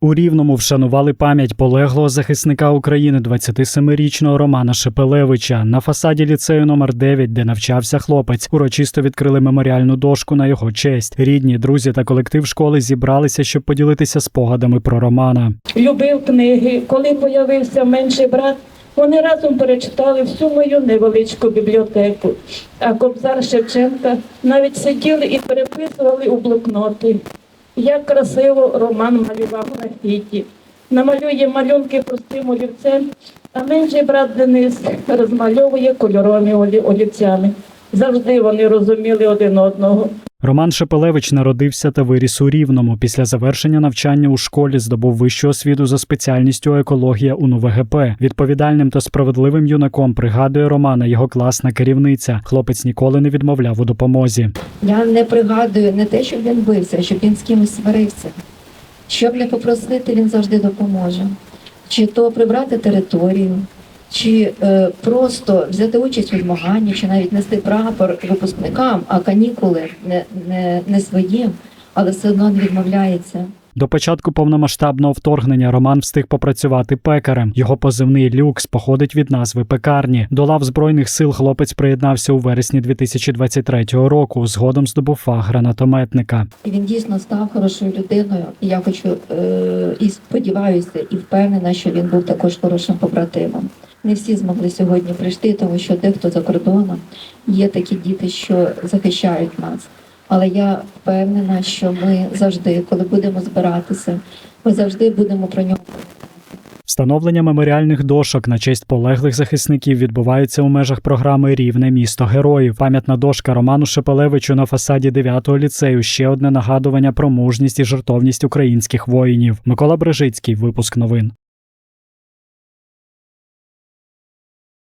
У Рівному вшанували пам'ять полеглого захисника України 27-річного Романа Шепелевича. На фасаді ліцею номер 9 де навчався хлопець, урочисто відкрили меморіальну дошку на його честь. Рідні, друзі та колектив школи зібралися, щоб поділитися спогадами про Романа. любив книги. Коли появився менший брат, вони разом перечитали всю мою невеличку бібліотеку. А Кобзар Шевченка навіть сиділи і переписували у блокноти. Як красиво Роман малював графіті. Намалює малюнки простим олівцем, а менший брат Денис розмальовує кольоровими олівцями. Завжди вони розуміли один одного. Роман Шепелевич народився та виріс у Рівному. Після завершення навчання у школі здобув вищу освіту за спеціальністю екологія УНУВГП. Відповідальним та справедливим юнаком пригадує Романа його класна керівниця. Хлопець ніколи не відмовляв у допомозі. Я не пригадую не те, щоб він бився, щоб він з кимось сварився. Щоб не попросити, він завжди допоможе. Чи то прибрати територію, чи е, просто взяти участь у змаганні, чи навіть нести прапор випускникам, а канікули не, не, не своїм, але все одно не відмовляється. До початку повномасштабного вторгнення Роман встиг попрацювати пекарем. Його позивний люкс походить від назви пекарні. До лав збройних сил хлопець приєднався у вересні 2023 року. Згодом здобув фах гранатометника. Він дійсно став хорошою людиною. І я хочу е, і сподіваюся, і впевнена, що він був також хорошим побратимом. Не всі змогли сьогодні прийти, тому що дехто за кордоном є такі діти, що захищають нас. Але я впевнена, що ми завжди, коли будемо збиратися, ми завжди будемо про нього. Встановлення меморіальних дошок на честь полеглих захисників відбувається у межах програми Рівне місто героїв. Пам'ятна дошка Роману Шепелевичу на фасаді 9-го ліцею. Ще одне нагадування про мужність і жертовність українських воїнів. Микола Брежицький, випуск новин.